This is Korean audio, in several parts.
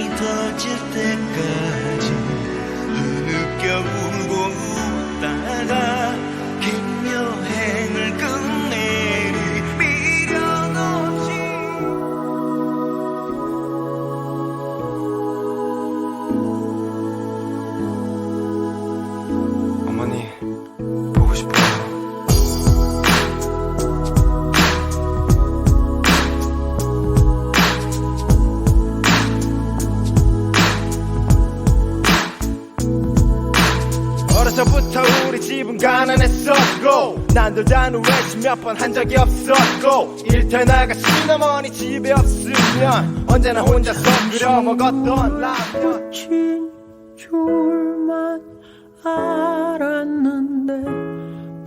밤이 터질 때 어려서부터 우리 집은 가난했었고 난돌다는 외식 몇번 한 적이 없었고 일터 나가 시어머니 집에 없으면 언제나 혼자서 끓여 먹었던 라면. 친 줄만 알았는데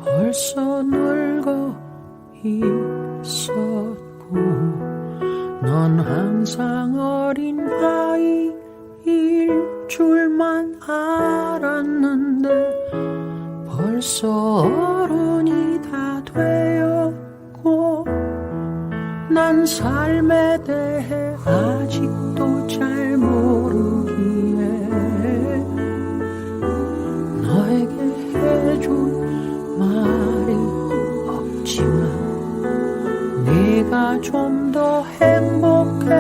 벌써 늙어 있었고 넌 항상 어린 아이 일 줄만 알았는데 벌써 어른이 다 되었고 난 삶에 대해 아직도 잘 모르기에 너에게 해준 말이 없지만 네가 좀 더 행복해지기를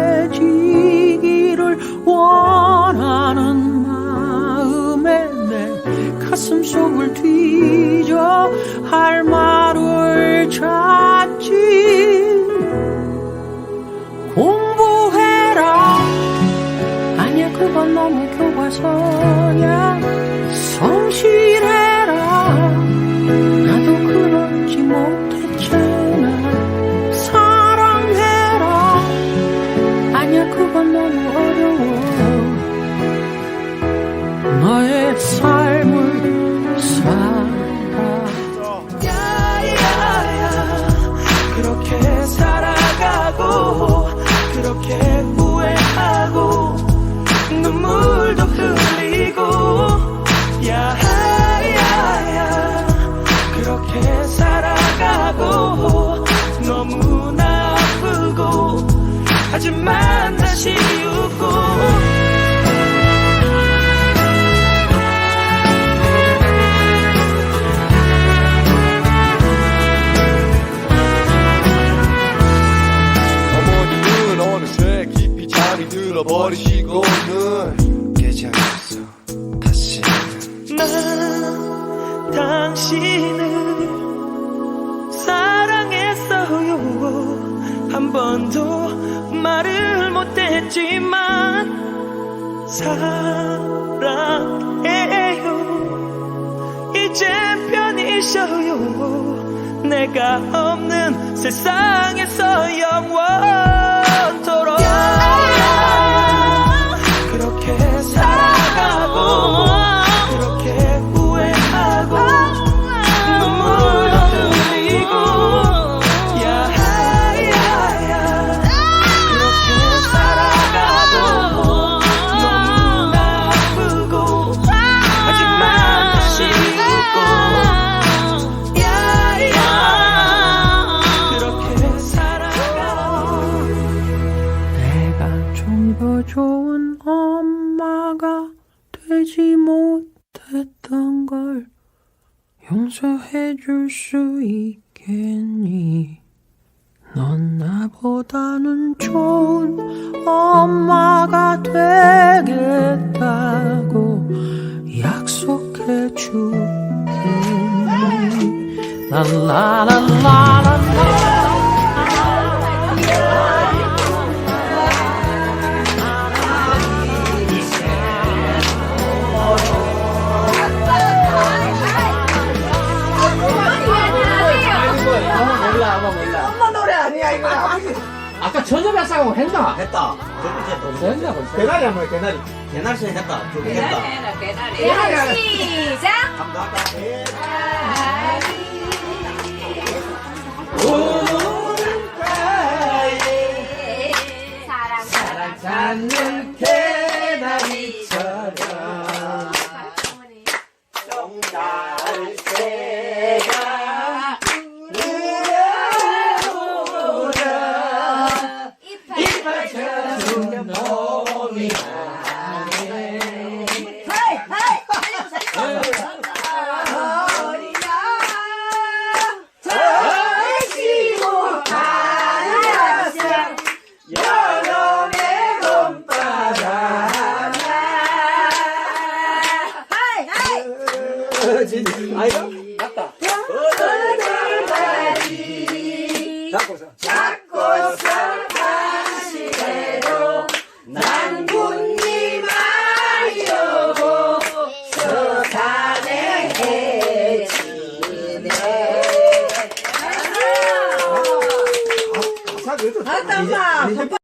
원하 가슴 속을 뒤져 할 말을 찾지. 공부해라. 아니야 그건 너무 교과서야 그렇게 살아가고 그렇게 후회하고 눈물도 흘리고 야야야. 그렇게 살아가고 너무나 아프고 하지만 다시 웃고 잠이 들어버리시고는 않겠어. 다시는 난 당신을 사랑했어요. 한 번도 말을 못했지만 사랑해요. 이제 편히 쉬어요. 내가 없는 세상에서 영원 용서해 줄 수 있겠니? 넌 나보다는 좋은 엄마가 되겠다고 약속해 주겠니? 랄라랄라랄라 이거 아까 전자발사하고 했나? 했다. 저번째 또 했나 벌써? 대가리 한번 대가리 개날씨 했다. 저기 했다. 시작! 한번 할까? 사랑 Holy 等等嘛